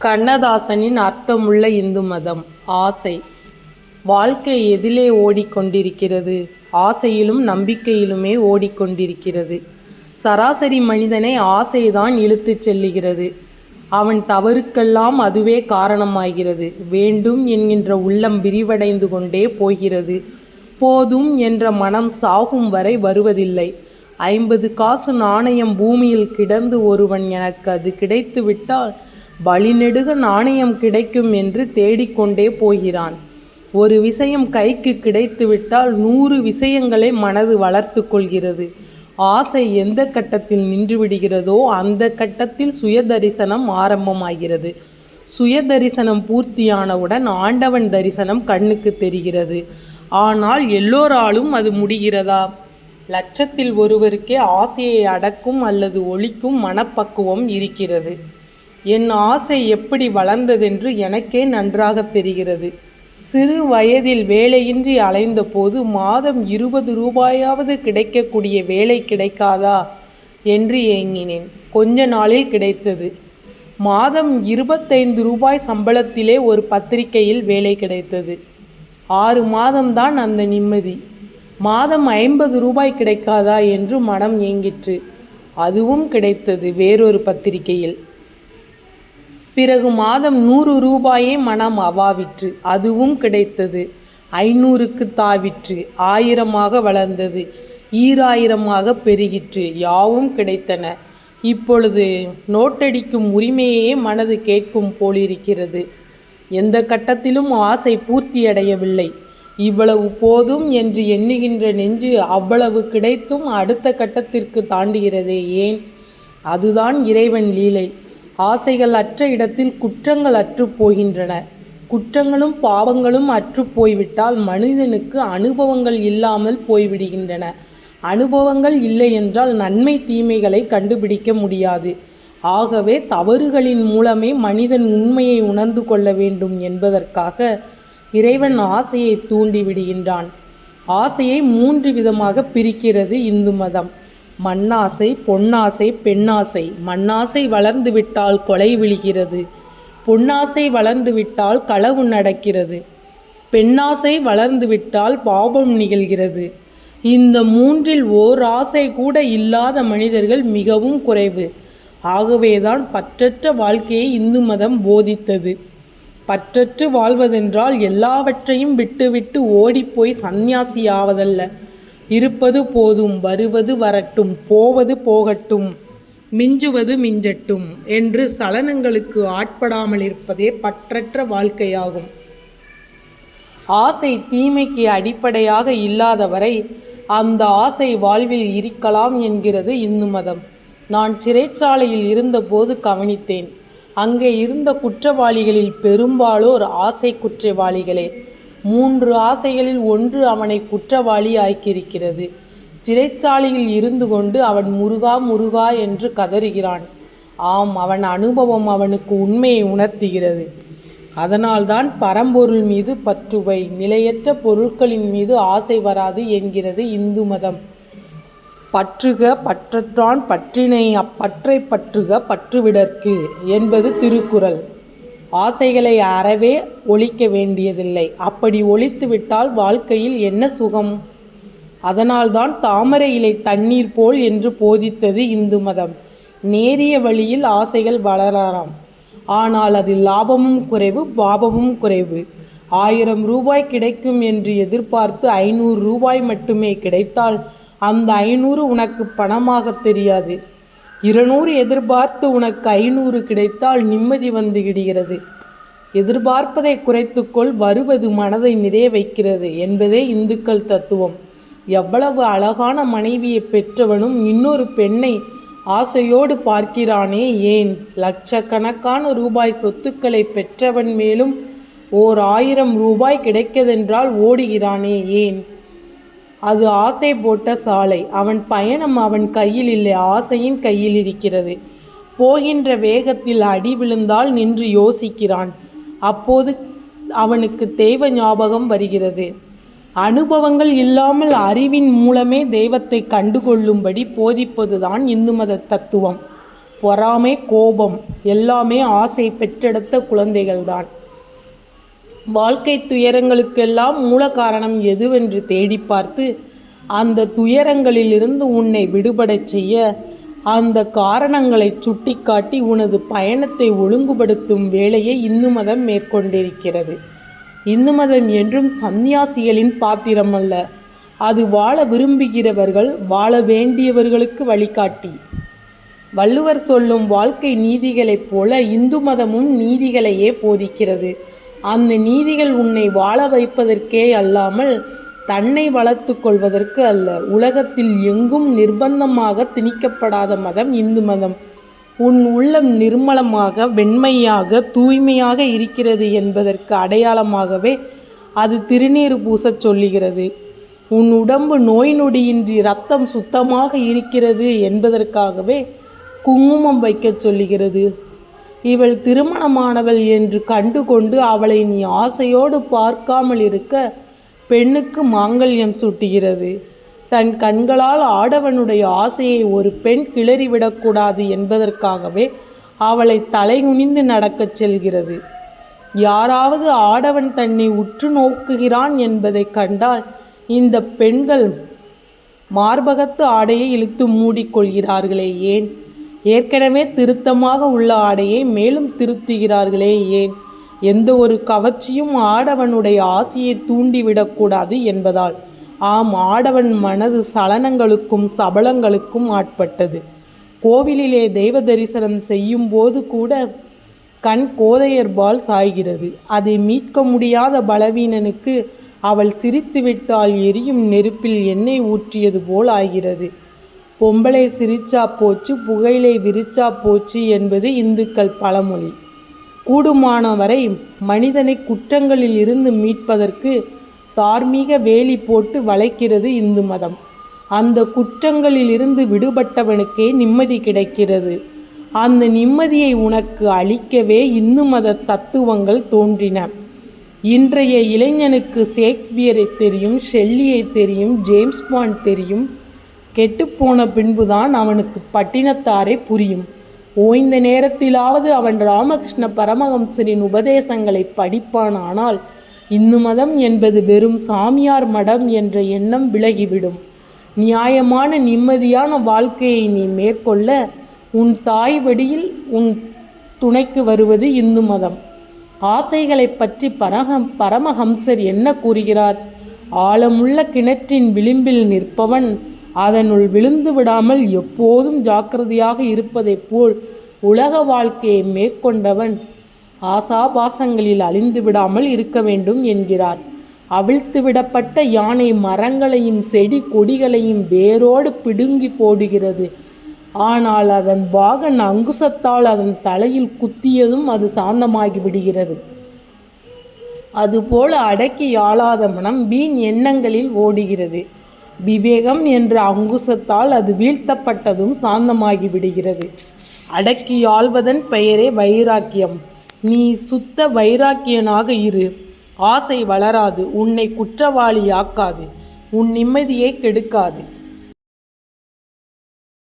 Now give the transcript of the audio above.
கண்ணதாசனின் அர்த்தமுள்ள இந்து மதம் ஆசை. வாழ்க்கை எதிலே ஓடிக்கொண்டிருக்கிறது. ஆசையிலும் நம்பிக்கையிலுமே ஓடிக்கொண்டிருக்கிறது. சராசரி மனிதனை ஆசைதான் இழுத்துச் செல்லுகிறது. அவன் தவறுக்கெல்லாம் அதுவே காரணமாகிறது. வேண்டும் என்கின்ற உள்ளம் விரிவடைந்து கொண்டே போகிறது. போதும் என்ற மனம் சாகும் வரை வருவதில்லை. ஐம்பது காசு நாணயம் பூமியில் கிடந்து ஒருவன் எனக்கு அது கிடைத்துவிட்டால் வழிநெடுக நாணயம் கிடைக்கும் என்று தேடிக்கொண்டே போகிறான். ஒரு விஷயம் கைக்கு கிடைத்துவிட்டால் நூறு விஷயங்களை மனது வளர்த்து கொள்கிறது. ஆசை எந்த கட்டத்தில் நின்று விடுகிறதோ அந்த கட்டத்தில் சுய தரிசனம் ஆரம்பமாகிறது. சுய தரிசனம் பூர்த்தியானவுடன் ஆண்டவன் தரிசனம் கண்ணுக்கு தெரிகிறது. ஆனால் எல்லோராலும் அது முடிகிறதா? லட்சத்தில் ஒருவருக்கே ஆசையை அடக்கும் அல்லது ஒழிக்கும் மனப்பக்குவம் இருக்கிறது. என் ஆசை எப்படி வளர்ந்ததென்று எனக்கே நன்றாக தெரிகிறது. சிறு வயதில் வேலையின்றி அலைந்தபோது மாதம் இருபது ரூபாயாவது கிடைக்கக்கூடிய வேலை கிடைக்காதா? என்று ஏங்கினேன். கொஞ்ச நாளில் கிடைத்தது. மாதம் இருபத்தைந்து ரூபாய் சம்பளத்திலே ஒரு பத்திரிகையில் வேலை கிடைத்தது. ஆறு மாதம்தான் அந்த நிம்மதி. மாதம் ஐம்பது ரூபாய் கிடைக்காதா என்று மனம் ஏங்கிற்று. அதுவும் கிடைத்தது வேறொரு பத்திரிகையில். பிறகு மாதம் நூறு ரூபாயே மனம் அவாவிற்று. அதுவும் கிடைத்தது. ஐநூறுக்கு தாவிற்று. ஆயிரமாக வளர்ந்தது. ஈராயிரமாக பெருகிற்று. யாவும் கிடைத்தன. இப்பொழுது நோட்டடிக்கும் உரிமையே மனது கேட்கும் போலிருக்கிறது. எந்த கட்டத்திலும் ஆசை பூர்த்தியடையவில்லை. இவ்வளவு போதும் என்று எண்ணுகின்ற நெஞ்சு அவ்வளவு கிடைத்தும் அடுத்த கட்டத்திற்கு தாண்டுகிறதே ஏன்? அதுதான் இறைவன் லீலை. ஆசைகள் அற்ற இடத்தில் குற்றங்கள் அற்று போகின்றன. குற்றங்களும் பாவங்களும் அற்று போய்விட்டால் மனிதனுக்கு அனுபவங்கள் இல்லாமல் போய்விடுகின்றன. அனுபவங்கள் இல்லை என்றால் நன்மை தீமைகளை கண்டுபிடிக்க முடியாது. ஆகவே தவறுகளின் மூலமே மனிதன் உண்மையை உணர்ந்து கொள்ள வேண்டும் என்பதற்காக இறைவன் ஆசையை தூண்டி விடுகின்றான் ஆசையை மூன்று விதமாக பிரிக்கிறது இந்து மதம். மண்ணாசை பொன்னாசை பெண்ணாசை. மண்ணாசை வளர்ந்து விட்டால் கொலை விழுகிறது. பொன்னாசை வளர்ந்து விட்டால் களவு நடக்கிறது. பெண்ணாசை வளர்ந்து விட்டால் பாபம் நிகழ்கிறது. இந்த மூன்றில் ஓர் ஆசை கூட இல்லாத மனிதர்கள் மிகவும் குறைவு. ஆகவேதான் பற்றற்ற வாழ்க்கையை இந்து மதம் போதித்தது. பற்றற்று வாழ்வதென்றால் எல்லாவற்றையும் விட்டுவிட்டு ஓடிப்போய் சந்நியாசியாவதல்ல. இருப்பது போதும் வருவது வரட்டும் போவது போகட்டும் மிஞ்சுவது மிஞ்சட்டும் என்று சலனங்களுக்கு ஆட்படாமல் இருப்பதே பற்றற்ற வாழ்க்கையாகும். ஆசை தீமைக்கு அடிப்படையாக இல்லாதவரை அந்த ஆசை வாழ்வில் இருக்கலாம் என்கிறது இந்து மதம். நான் சிறைச்சாலையில் இருந்தபோது கவனித்தேன். அங்கே இருந்த குற்றவாளிகளில் பெரும்பாலோர் ஆசை குற்றவாளிகளே. மூன்று ஆசைகளில் ஒன்று அவனை குற்றவாளி ஆக்கியிருக்கிறது சிறைச்சாலையில் இருந்து கொண்டு அவன் முருகா முருகா என்று கதறுகிறான். ஆம் அவன் அனுபவம் அவனுக்கு உண்மையை உணர்த்துகிறது. அதனால்தான் பரம்பொருள் மீது பற்றுவை நிலையற்ற பொருட்களின் மீது ஆசை வராது என்கிறது இந்து மதம். பற்றுக பற்றற்றான் பற்றினை அப்பற்றை பற்றுக பற்றுவிடற்கு என்பது திருக்குறள். ஆசைகளை அறவே ஒழிக்க வேண்டியதில்லை. அப்படி ஒழித்துவிட்டால் வாழ்க்கையில் என்ன சுகம்? அதனால்தான் தாமரை இலை தண்ணீர் போல் என்று போதித்தது இந்து மதம். நேரிய வழியில் ஆசைகள் வளரலாம். ஆனால் அதில் லாபமும் குறைவு பாபமும் குறைவு. ஆயிரம் ரூபாய் கிடைக்கும் என்று எதிர்பார்த்து ஐநூறு ரூபாய் மட்டுமே கிடைத்தால் அந்த ஐநூறு உனக்கு பணமாக தெரியாது. இருநூறு எதிர்பார்த்து உனக்கு ஐநூறு கிடைத்தால் நிம்மதி வந்து விடுகிறது. எதிர்பார்ப்பதை குறைத்துக்கொள் வருவது மனதை நிறைய வைக்கிறது என்பதே இந்துக்கள் தத்துவம். எவ்வளவு அழகான மனைவியை பெற்றவனும் இன்னொரு பெண்ணை ஆசையோடு பார்க்கிறானே ஏன்? லட்சக்கணக்கான ரூபாய் சொத்துக்களை பெற்றவன் மேலும் ஓர் ஆயிரம் ரூபாய் கிடைக்கதென்றால் ஓடுகிறானே ஏன்? அது ஆசை போட்ட சாலை. அவன் பயணம் அவன் கையில் இல்லை ஆசையின் கையில் இருக்கிறது. போகின்ற வேகத்தில் அடி விழுந்தால் நின்று யோசிக்கிறான். அப்போது அவனுக்கு தெய்வ ஞாபகம் வருகிறது. அனுபவங்கள் இல்லாமல் அறிவின் மூலமே தெய்வத்தை கண்டுகொள்ளும்படி போதிப்பதுதான் இந்து மத தத்துவம். பொறாமை கோபம் எல்லாமே ஆசை பெற்றெடுத்த குழந்தைகள்தான். வாழ்க்கை துயரங்களுக்கெல்லாம் மூல காரணம் எதுவென்று தேடி பார்த்து அந்த துயரங்களிலிருந்து உன்னை விடுபடச் செய்ய அந்த காரணங்களை சுட்டிக்காட்டி உனது பயணத்தை ஒழுங்குபடுத்தும் வேலையை இந்து மதம் மேற்கொண்டிருக்கிறது. இந்து மதம் என்றும் சந்நியாசிகளின் பாத்திரம் அல்ல. அது வாழ விரும்புகிறவர்கள் வாழ வேண்டியவர்களுக்கு வழிகாட்டி. வள்ளுவர் சொல்லும் வாழ்க்கை நீதிகளைப் போல இந்து மதமும் நீதிகளையே போதிக்கிறது. அந்த நீதிகள் உன்னை வாழ வைப்பதற்கே அல்லாமல் தன்னை வளர்த்து கொள்வதற்கு அல்ல. உலகத்தில் எங்கும் நிர்பந்தமாக திணிக்கப்படாத மதம் இந்து மதம். உன் உள்ளம் நிர்மலமாக வெண்மையாக தூய்மையாக இருக்கிறது என்பதற்கு அடையாளமாகவே அது திருநீர் பூசச் சொல்லுகிறது. உன் உடம்பு நோய் நொடியின்றி ரத்தம் சுத்தமாக இருக்கிறது என்பதற்காகவே குங்குமம் வைக்கச் சொல்லுகிறது. இவள் திருமணமானவள் என்று கண்டுகொண்டு அவளை நீ ஆசையோடு பார்க்காமல் இருக்க பெண்ணுக்கு மாங்கல்யம் சூட்டுகிறது. தன் கண்களால் ஆடவனுடைய ஆசையை ஒரு பெண் கிளறிவிடக்கூடாது என்பதற்காகவே அவளை தலைகுனிந்து நடக்கச் செல்கிறது. யாராவது ஆடவன் தன்னை உற்று நோக்குகிறான் என்பதை கண்டால் இந்த பெண்கள் மார்பகத்து ஆடையை இழுத்து மூடிக்கொள்கிறார்களே ஏன்? ஏற்கனவே திருத்தமாக உள்ள ஆடையை மேலும் திருத்துகிறார்களே ஏன்? எந்த ஒரு கவர்ச்சியும் ஆடவனுடைய ஆசையை தூண்டிவிடக்கூடாது என்பதால். ஆம் ஆடவன் மனது சலனங்களுக்கும் சபலங்களுக்கும் ஆட்பட்டது. கோவிலிலே தெய்வ தரிசனம் செய்யும் போது கூட கண் கோதையர்பால் சாய்கிறது. அதை மீட்க முடியாத பலவீனனுக்கு அவள் சிரித்துவிட்டால் எரியும் நெருப்பில் எண்ணெய் ஊற்றியது போல் ஆகிறது. பொம்பளை சிரிச்சா போச்சு புகையிலை விரிச்சா போச்சு என்பது இந்துக்கள் பழமொழி. கூடுமானவரை மனிதனை குற்றங்களில் இருந்து மீட்பதற்கு தார்மீக வேலி போட்டு வளைக்கிறது இந்து மதம். அந்த குற்றங்களில் இருந்து விடுபட்டவனுக்கே நிம்மதி கிடைக்கிறது. அந்த நிம்மதியை உனக்கு அளிக்கவே இந்து மத தத்துவங்கள் தோன்றின. இன்றைய இளைஞனுக்கு ஷேக்ஸ்பியரை தெரியும் ஷெல்லியை தெரியும் ஜேம்ஸ் பாண்ட் தெரியும் கெட்டுப்போன பின்புதான் அவனுக்கு பட்டினத்தாரே புரியும். ஓய்ந்த நேரத்திலாவது அவன் ராமகிருஷ்ண பரமஹம்சரின் உபதேசங்களை படிப்பானானால் இந்து மதம் என்பது வெறும் சாமியார் மடம் என்ற எண்ணம் விலகிவிடும். நியாயமான நிம்மதியான வாழ்க்கையை நீ மேற்கொள்ள உன் தாய் வடியில் உன் துணைக்கு வருவது இந்து மதம். ஆசைகளை பற்றி பரகம் பரமஹம்சர் என்ன கூறுகிறார்? ஆழமுள்ள கிணற்றின் விளிம்பில் நிற்பவன் அதனுள் விழுந்து விடாமல் எப்போதும் ஜாக்கிரதையாக இருப்பதைப் போல் உலக வாழ்க்கையை மேற்கொண்டவன் ஆசாபாசங்களில் அழிந்து விடாமல் இருக்க வேண்டும் என்கிறார். அவிழ்த்து விடப்பட்ட யானை மரங்களையும் செடி கொடிகளையும் வேரோடு பிடுங்கி போடுகிறது. ஆனால் அதன் பாகன் அங்குசத்தால் அதன் தலையில் குத்தியதும் அது சாந்தமாகி விடுகிறது. அதுபோல அடக்கி ஆளாத மனம் வீண் எண்ணங்களில் ஓடுகிறது. விவேகம் என்ற அங்குசத்தால் அது வீழ்த்தப்பட்டதும் சாந்தமாகி விடுகிறது. அடக்கி ஆள்வதன் பெயரே வைராக்கியம். நீ சுத்த வைராக்கியனாக இரு. ஆசை வளராது. உன்னை குற்றவாளியாக்காது. உன் நிம்மதியை கெடுக்காது.